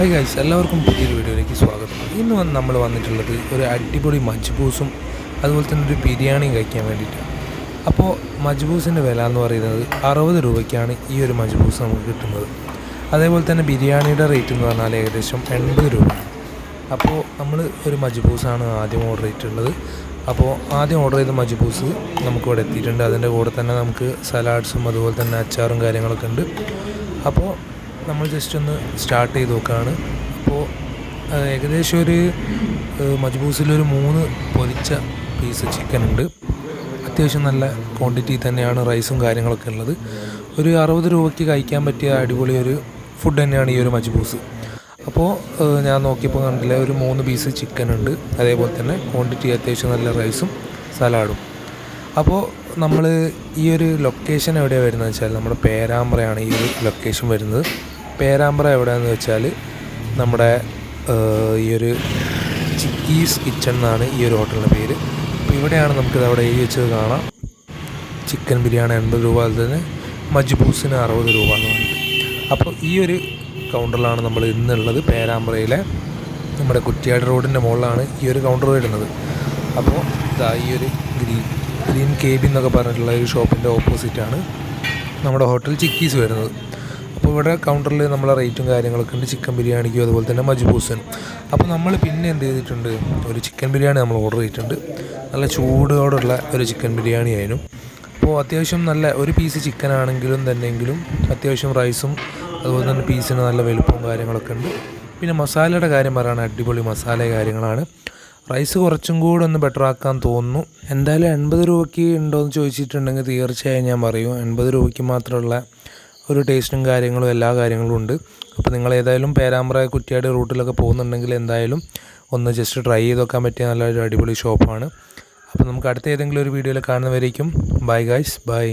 Hi guys എല്ലാവർക്കും പുതിയൊരു വീഡിയോയിലേക്ക് സ്വാഗതം. ഇന്ന് വന്ന് നമ്മൾ വന്നിട്ടുള്ളത് ഒരു അടിപൊളി മജ്ബൂസും അതുപോലെ തന്നെ ഒരു ബിരിയാണിയും കഴിക്കാൻ വേണ്ടിയിട്ടാണ്. അപ്പോൾ മജ്ബൂസിന്റെ വില എന്ന് പറയുന്നത് അറുപത് രൂപയ്ക്കാണ് ഈ ഒരു മജ്ബൂസ് നമുക്ക് കിട്ടുന്നത്. അതേപോലെ തന്നെ ബിരിയാണിയുടെ റേറ്റ് എന്ന് പറഞ്ഞാൽ ഏകദേശം എൺപത് രൂപ അപ്പോൾ നമ്മൾ ഒരു മജ്ബൂസാണ് ആദ്യം ഓർഡർ ചെയ്തിട്ടുള്ളത്. അപ്പോൾ ആദ്യം ഓർഡർ ചെയ്ത മജ്ബൂസ് നമുക്കിവിടെ എത്തിയിട്ടുണ്ട്. അതിന്റെ കൂടെ തന്നെ നമുക്ക് സലാഡ്സും അതുപോലെ തന്നെ അച്ചാറും കാര്യങ്ങളൊക്കെ ഉണ്ട്. അപ്പോൾ നമ്മൾ ജസ്റ്റ് ഒന്ന് സ്റ്റാർട്ട് ചെയ്ത് നോക്കുകയാണ് അപ്പോൾ ഏകദേശം ഒരു മജ്ബൂസിലൊരു മൂന്ന് പൊരിച്ച പീസ് ചിക്കൻ ഉണ്ട്. അത്യാവശ്യം നല്ല ക്വാണ്ടിറ്റി തന്നെയാണ് റൈസും കാര്യങ്ങളൊക്കെ ഉള്ളത്. ഒരു അറുപത് രൂപയ്ക്ക് കഴിക്കാൻ പറ്റിയ അടിപൊളി ഒരു ഫുഡ് തന്നെയാണ് ഈ ഒരു മജ്ബൂസ്. അപ്പോൾ ഞാൻ നോക്കിയപ്പോൾ കണ്ടില്ല ഒരു മൂന്ന് പീസ് ചിക്കൻ ഉണ്ട്. അതേപോലെ തന്നെ ക്വാണ്ടിറ്റി അത്യാവശ്യം നല്ല റൈസും സലാഡും അപ്പോൾ നമ്മൾ ഈ ഒരു ലൊക്കേഷൻ എവിടെയാണ് വരുന്നത് വെച്ചാൽ നമ്മുടെ പേരാമ്പ്രയാണ് ഈ ഒരു ലൊക്കേഷൻ വരുന്നത്. പേരാമ്പ്ര എവിടെയാണെന്ന് വെച്ചാൽ നമ്മുടെ ഈ ഒരു ചിക്കീസ് കിച്ചൺ എന്നാണ് ഈ ഒരു ഹോട്ടലിന്റെ പേര്. അപ്പോൾ ഇവിടെയാണ് നമുക്കിത് അവിടെ എഴുതി വെച്ചത് കാണാം. ചിക്കൻ ബിരിയാണി എൺപത് രൂപ അതിൽ തന്നെ മജ്ബൂസിന് അറുപത് രൂപ എന്ന് പറഞ്ഞിട്ട്. അപ്പോൾ ഈ ഒരു കൗണ്ടറിലാണ് നമ്മൾ ഇന്നുള്ളത് പേരാമ്പ്രയിലെ നമ്മുടെ കുറ്റിയാട് റോഡിന്റെ മുകളിലാണ് ഈ ഒരു കൗണ്ടർ വരുന്നത് അപ്പോൾ ഇതാ ഈ ഒരു ഗ്രീൻ ഗ്രീൻ കേബി എന്നൊക്കെ പറഞ്ഞിട്ടുള്ള ഒരു ഷോപ്പിന്റെ ഓപ്പോസിറ്റാണ് നമ്മുടെ ഹോട്ടൽ ചിക്കീസ് വരുന്നത്. അപ്പോൾ ഇവിടെ കൗണ്ടറിൽ നമ്മളെ റേറ്റും കാര്യങ്ങളൊക്കെ ഉണ്ട്. ചിക്കൻ ബിരിയാണിക്കും അതുപോലെ തന്നെ മജ്ബൂസിനും അപ്പോൾ നമ്മൾ പിന്നെ എന്ത് ചെയ്തിട്ടുണ്ട്? ഒരു ചിക്കൻ ബിരിയാണി നമ്മൾ ഓർഡർ ചെയ്തിട്ടുണ്ട്. നല്ല ചൂടോടുള്ള ഒരു ചിക്കൻ ബിരിയാണി ആയിരുന്നു. അപ്പോൾ അത്യാവശ്യം നല്ല ഒരു പീസ് ചിക്കൻ ആണെങ്കിലും തന്നെങ്കിലും അത്യാവശ്യം റൈസും അതുപോലെ തന്നെ പീസിന് നല്ല വലുപ്പവും കാര്യങ്ങളൊക്കെ ഉണ്ട്. പിന്നെ മസാലയുടെ കാര്യം പറയുകയാണെങ്കിൽ അടിപൊളി മസാല കാര്യങ്ങളാണ്. റൈസ് കുറച്ചും കൂടെ ഒന്ന് ബെറ്റർ ആക്കാൻ തോന്നുന്നു. എന്തായാലും എൺപത് രൂപയ്ക്ക് ഉണ്ടോ എന്ന് ചോദിച്ചിട്ടുണ്ടെങ്കിൽ തീർച്ചയായും ഞാൻ പറയും. എൺപത് രൂപയ്ക്ക് മാത്രമുള്ള ഒരു ടേസ്റ്റും കാര്യങ്ങളും എല്ലാ കാര്യങ്ങളും ഉണ്ട്. അപ്പോൾ നിങ്ങൾ ഏതായാലും പേരാമ്പ്ര കുറ്റിയാട് റൂട്ടിലൊക്കെ പോകുന്നുണ്ടെങ്കിൽ എന്തായാലും ഒന്ന് ജസ്റ്റ് ട്രൈ ചെയ്ത് നോക്കാൻ പറ്റിയ നല്ലൊരു അടിപൊളി ഷോപ്പാണ് അപ്പോൾ നമുക്ക് അടുത്ത ഏതെങ്കിലും ഒരു വീഡിയോയിൽ കാണുന്നവരേക്കും ബൈ ഗൈസ് ബൈ